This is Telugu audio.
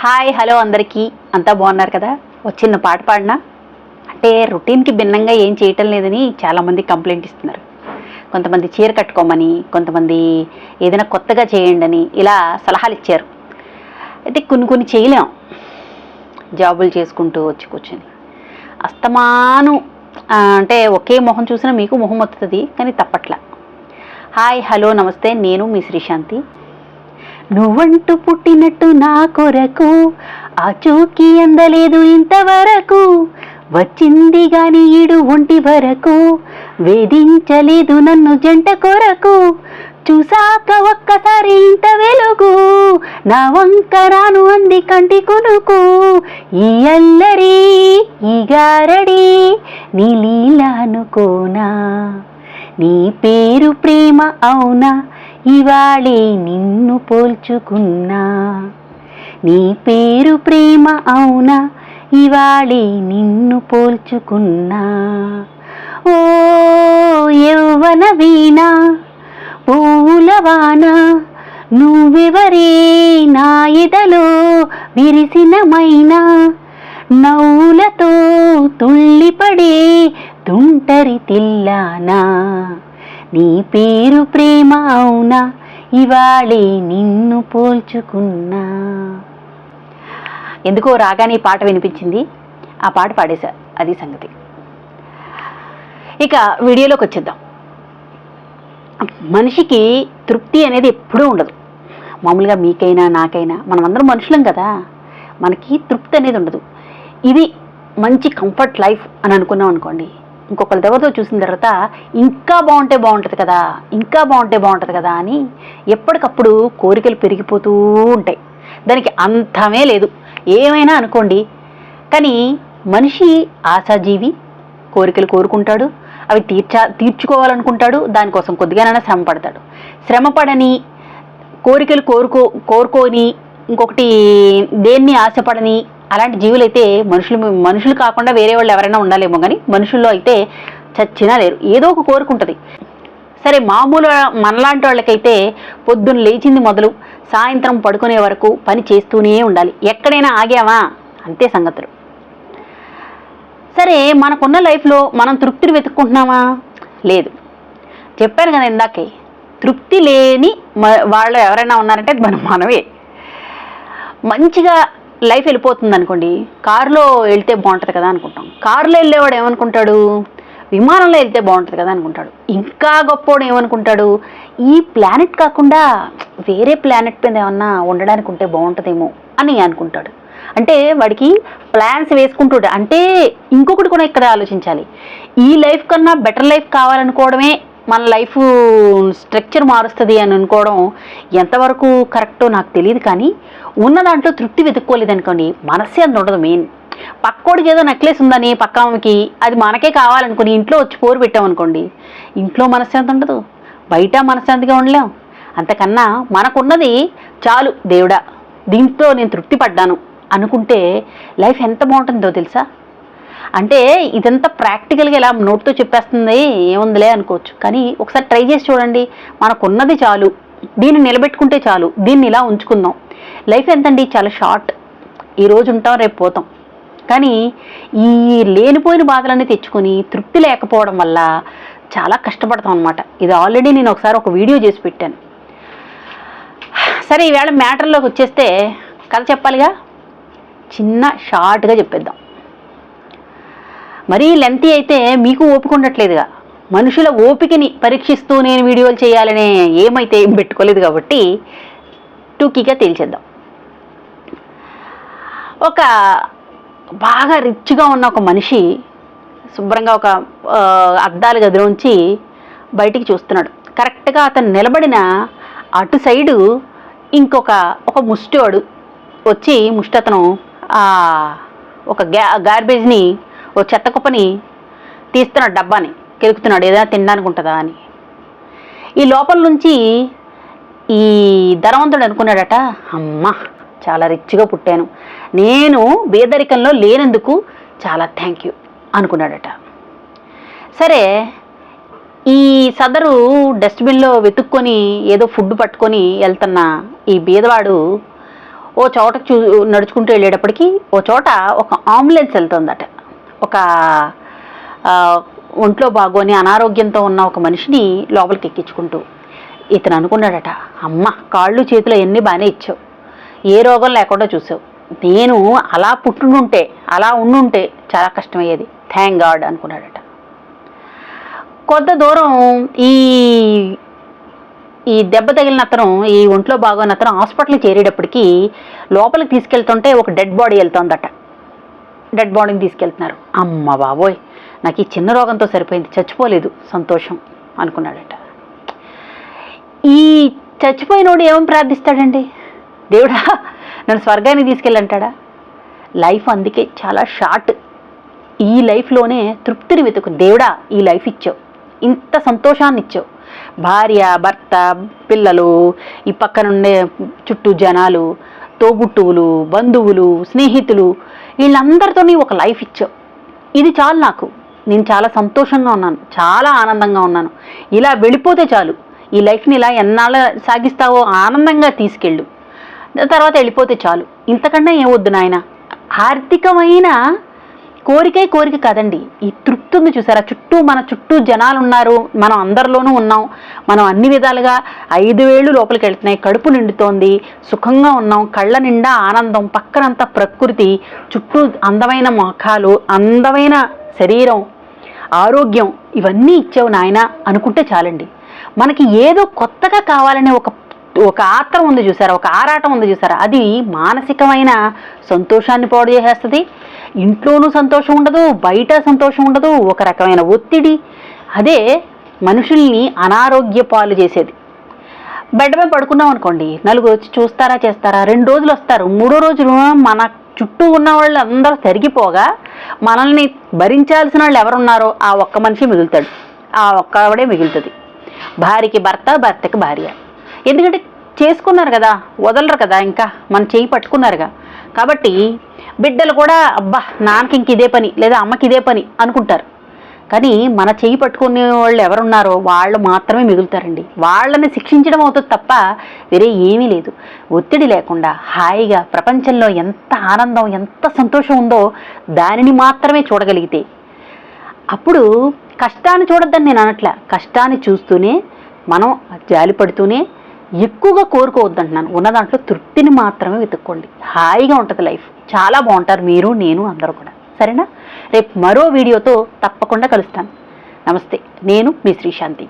హాయ్ హలో అందరికీ. అంతా బాగున్నారు కదా? ఒక చిన్న పాట పాడినా? అంటే రొటీన్కి భిన్నంగా ఏం చేయటం లేదని చాలామంది కంప్లైంట్ ఇస్తున్నారు. కొంతమంది చీర కట్టుకోమని కొంతమంది ఏదైనా కొత్తగా చేయండి అని ఇలా సలహాలు ఇచ్చారు. అయితే కొన్ని కొన్ని చేయలేం. జాబులు చేసుకుంటూ వచ్చి కూర్చొని. అస్తమాను అంటే ఒకే మొహం చూసినా మీకు మొహం వస్తుంది కానీ తప్పట్లా. హాయ్ హలో నమస్తే. నేను మీ శ్రీశాంతి. నువ్వంటూ పుట్టినట్టు నా కొరకు ఆ చూకి అందలేదు ఇంతవరకు. వచ్చింది గాని ఈడు ఒంటి వరకు వేధించలేదు నన్ను జంట కొరకు. చూసాక ఒక్కసారి ఇంత వెలుగు నా వంకరాను అంది కంటి కొనుకు. ఈ అల్లరి ఈ గారడి నీ లీలా అనుకోనా నీ పేరు ప్రేమ అవునా? ఇవాళే నిన్ను పోల్చుకున్నా. నీ పేరు ప్రేమ అవునా? ఇవాళే నిన్ను పోల్చుకున్నా. ఓ యౌవన వీణా పూలవాన నువ్వెవరే? నా ఎదలో విరిసినమైనా నవ్వులతో తుళ్ళిపడే తుంటరి తిల్లానా. నీ పేరు ప్రేమ అవునా? ఇవాళే నిన్ను పోల్చుకున్నా. ఎందుకో రాగానే ఈ పాట వినిపించింది. ఆ పాట పాడేశా. అది సంగతి. ఇక వీడియోలోకి వచ్చేద్దాం. మనిషికి తృప్తి అనేది ఎప్పుడూ ఉండదు. మామూలుగా మీకైనా నాకైనా మనమందరం మనుషులం కదా. మనకి తృప్తి అనేది ఉండదు. ఇది మంచి కంఫర్ట్ లైఫ్ అని అనుకున్నాం అనుకోండి. ఇంకొకరి దగ్గరతో చూసిన తర్వాత ఇంకా బాగుంటే బాగుంటుంది కదా ఇంకా బాగుంటే బాగుంటుంది కదా అని ఎప్పటికప్పుడు కోరికలు పెరిగిపోతూ ఉంటాయి. దానికి అంతమే లేదు. ఏమైనా అనుకోండి. కానీ మనిషి ఆశాజీవి కోరికలు కోరుకుంటాడు అవి తీర్చా తీర్చుకోవాలనుకుంటాడు దానికోసం కొద్దిగానైనా శ్రమ పడతాడు. శ్రమపడని కోరికలు కోరుకో కోరుకోని ఇంకొకటి దేన్ని ఆశపడని అలాంటి జీవులైతే మనుషులు మనుషులు కాకుండా వేరే వాళ్ళు ఎవరైనా ఉండాలేమో కానీ మనుషుల్లో అయితే చచ్చినా లేరు ఏదో ఒక కోరుకుంటుంది సరే మామూలు మనలాంటి వాళ్ళకైతే పొద్దున్న లేచింది మొదలు సాయంత్రం పడుకునే వరకు పని చేస్తూనే ఉండాలి. ఎక్కడైనా ఆగామా? అంతే సంగతులు. సరే మనకున్న లైఫ్లో మనం తృప్తిని వెతుక్కుంటున్నామా? లేదు. చెప్పాను కదా ఇందాకే తృప్తి లేని వాళ్ళు ఎవరైనా ఉన్నారంటే మనం మనమే. మంచిగా లైఫ్ వెళ్ళిపోతుంది అనుకోండి కారులో వెళ్తే బాగుంటుంది కదా అనుకుంటాం. కారులో వెళ్ళేవాడు ఏమనుకుంటాడు? విమానంలో వెళ్తే బాగుంటుంది కదా అనుకుంటాడు. ఇంకా గొప్పోడు ఏమనుకుంటాడు? ఈ ప్లానెట్ కాకుండా వేరే ప్లానెట్ మీద ఏమన్నా ఉండడానికి ఉంటే బాగుంటుందేమో అని అనుకుంటాడు. అంటే వాడికి ప్లాన్స్ వేసుకుంటుంటాడు. అంటే ఇంకొకటి కూడా ఇక్కడ ఆలోచించాలి. ఈ లైఫ్ కన్నా బెటర్ లైఫ్ కావాలనుకోవడమే మన లైఫ్ స్ట్రక్చర్ మారుస్తుంది అని అనుకోవడం ఎంతవరకు కరెక్టో నాకు తెలియదు కానీ ఉన్న దాంట్లో తృప్తి వెతుక్కోలేదు అనుకోండి మనసే మనశ్శాంతి ఉండదు మెయిన్ పక్కోడికి ఏదో నెక్లెస్ ఉందని పక్క ఆమెకి అది మనకే కావాలనుకుని ఇంట్లో వచ్చి పోరు పెట్టామనుకోండి ఇంట్లో మనశ్శాంతి ఉండదు? బయట మనశ్శాంతిగా ఉండలేం? అంతకన్నా మనకున్నది చాలు దేవుడా దీంతో నేను తృప్తి పడ్డాను అనుకుంటే లైఫ్ ఎంత బాగుంటుందో తెలుసా? అంటే ఇదంతా ప్రాక్టికల్గా ఇలా నోట్తో చెప్పేస్తుంది ఏముందిలే అనుకోవచ్చు. కానీ ఒకసారి ట్రై చేసి చూడండి మనకున్నది చాలు. దీన్ని నిలబెట్టుకుంటే చాలు. దీన్ని ఇలా ఉంచుకుందాం. లైఫ్ ఎంతండి? చాలా షార్ట్ ఈరోజు ఉంటాం రేపు పోతాం. కానీ ఈ లేనిపోయిన బాధలన్నీ తెచ్చుకొని తృప్తి లేకపోవడం వల్ల చాలా కష్టపడతాం అనమాట ఇది ఆల్రెడీ నేను ఒకసారి ఒక వీడియో చేసి పెట్టాను. సరే ఈవేళ మ్యాటర్లోకి వచ్చేస్తే కథ చెప్పాలిగా? చిన్న షార్ట్గా చెప్పేద్దాం. మరీ లెంతీ అయితే మీకు ఓపిక ఉండట్లేదుగా. మనుషుల ఓపికని పరీక్షిస్తూ నేను వీడియోలు చేయాలనే ఏమైతే ఏం పెట్టుకోలేదు కాబట్టి టూకీగా తేల్చేద్దాం. ఒక బాగా రిచ్గా ఉన్న ఒక మనిషి శుభ్రంగా ఒక అద్దాలు అద్దాల గదిలోంచి బయటికి చూస్తున్నాడు. కరెక్ట్గా అతను నిలబడిన అటు సైడు ఇంకొక ఒక ముష్టివాడు వచ్చి ముష్టి అతను ఆ, ఒక గ్యా గార్బేజ్ని ఓ చెత్త కుప్పని తీస్తున్నాడు డబ్బాని కెలుకుతున్నాడు ఏదైనా తినడానికి ఉంటుందా అని. ఈ లోపల నుంచి ఈ ధనవంతుడు అనుకున్నాడట అమ్మా చాలా రిచ్గా పుట్టాను. నేను బేదరికంలో లేనందుకు చాలా థ్యాంక్ యూ అనుకున్నాడట. సరే ఈ సదరు డస్ట్బిన్లో వెతుక్కొని ఏదో ఫుడ్ పట్టుకొని వెళ్తున్న ఈ బీదవాడు ఓ చోటకు చూ నడుచుకుంటూ వెళ్ళేటప్పటికి ఓ చోట ఒక అంబులెన్స్ వెళ్తుందట. ఒక ఒంట్లో బాగోని అనారోగ్యంతో ఉన్న ఒక మనిషిని లోపలికి ఎక్కించుకుంటూ ఇతను అనుకున్నాడట అమ్మ కాళ్ళు చేతులు ఎన్ని బాగానే ఇచ్చావు. ఏ రోగం లేకుండా చూసావు. నేను అలా పుట్టుంటే అలా ఉండుంటే చాలా కష్టమయ్యేది. థ్యాంక్ గాడ్ అనుకున్నాడట. కొంత దూరం ఈ ఈ దెబ్బ తగిలిన అతను ఈ ఒంట్లో బాగోని అతను హాస్పిటల్కి చేరేటప్పటికి లోపలికి తీసుకెళ్తుంటే ఒక డెడ్ బాడీ వెళ్తోందట. డెడ్ బాడీని తీసుకెళ్తున్నారు. అమ్మ బాబోయ్ నాకు ఈ చిన్న రోగంతో సరిపోయింది చచ్చిపోలేదు సంతోషం అనుకున్నాడట. ఈ చచ్చిపోయినోడు ఏమని ప్రార్థిస్తాడండి? దేవుడా నన్ను స్వర్గానికి తీసుకెళ్ళంటాడా? లైఫ్ అందుకే చాలా షార్ట్ ఈ లైఫ్లోనే తృప్తిని వెతుకు. దేవుడా ఈ లైఫ్ ఇచ్చావు. ఇంత సంతోషాన్ని ఇచ్చావు. భార్య భర్త పిల్లలు ఈ పక్కనుండే చుట్టూ జనాలు తోబుట్టువులు బంధువులు స్నేహితులు వీళ్ళందరితోని ఒక లైఫ్ ఇచ్చావు. ఇది చాలు నాకు. నేను చాలా సంతోషంగా ఉన్నాను. చాలా ఆనందంగా ఉన్నాను. ఇలా వెళ్ళిపోతే చాలు. ఈ లైఫ్ని ఇలా ఎన్నాళ్ళ సాగిస్తావో ఆనందంగా తీసుకెళ్ళు. తర్వాత వెళ్ళిపోతే చాలు. ఇంతకన్నా ఏమొద్దు నాయన. ఆర్థికమైన కోరికే కోరిక కాదండి. ఈ తృప్తి ఉంది చూసారా? చుట్టూ మన చుట్టూ జనాలు ఉన్నారు మనం అందరిలోనూ ఉన్నాం. మనం అన్ని విధాలుగా ఐదు వేళ్ళు లోపలికి వెళ్తున్నాయి. కడుపు నిండుతోంది. సుఖంగా ఉన్నాం. కళ్ళ నిండా ఆనందం. పక్కనంతా ప్రకృతి. చుట్టూ అందమైన ముఖాలు అందమైన శరీరం. ఆరోగ్యం. ఇవన్నీ ఇచ్చావు నాయన అనుకుంటే చాలండి. మనకి ఏదో కొత్తగా కావాలనే ఒక ఒక ఆత్రం ఉంది చూసారా? ఒక ఆరాటం ఉంది చూసారా? అది మానసికమైన సంతోషాన్ని పాడు చేసేస్తుంది ఇంట్లోనూ సంతోషం ఉండదు బయట సంతోషం ఉండదు ఒక రకమైన ఒత్తిడి. అదే మనుషుల్ని అనారోగ్య పాలు చేసేది. బెడ్ మీద పడుకున్నాం అనుకోండి నలుగురు వచ్చి చూస్తారా చేస్తారా రెండు రోజులు వస్తారు. మూడో రోజులు మన చుట్టూ ఉన్న వాళ్ళు అందరూ తరిగిపోగా మనల్ని భరించాల్సిన వాళ్ళు ఎవరున్నారో ఆ ఒక్క మనిషి మిగులుతాడు. ఆ ఒక్క ఆవిడే మిగులుతుంది. భార్యకి భర్త భర్తకి భార్య. ఎందుకంటే చేసుకున్నారు కదా వదలరు కదా ఇంకా మన చేయి పట్టుకున్నారుగా. కాబట్టి బిడ్డలు కూడా అబ్బా నాన్నకి ఇంక ఇదే పని లేదా అమ్మకి ఇదే పని అనుకుంటారు. కానీ మన చేయి పట్టుకునే వాళ్ళు ఎవరున్నారో వాళ్ళు మాత్రమే మిగులుతారండి. వాళ్ళని శిక్షించడం అవుతుంది తప్ప వేరే ఏమీ లేదు. ఒత్తిడి లేకుండా హాయిగా ప్రపంచంలో ఎంత ఆనందం ఎంత సంతోషం ఉందో దానిని మాత్రమే చూడగలిగితే. అప్పుడు కష్టాన్ని చూడొద్దని నేను అనట్లే. కష్టాన్ని చూస్తూనే మనం జాలి పడుతూనే ఎక్కువగా కోరుకోవద్దంటున్నాను. ఉన్న దాంట్లో తృప్తిని మాత్రమే వెతుక్కోండి. హాయిగా ఉంటుంది లైఫ్ చాలా బాగుంటారు మీరు నేను అందరూ కూడా. సరేనా? రేపు మరో వీడియోతో తప్పకుండా కలుస్తాను. నమస్తే. నేను మీ శ్రీశాంతి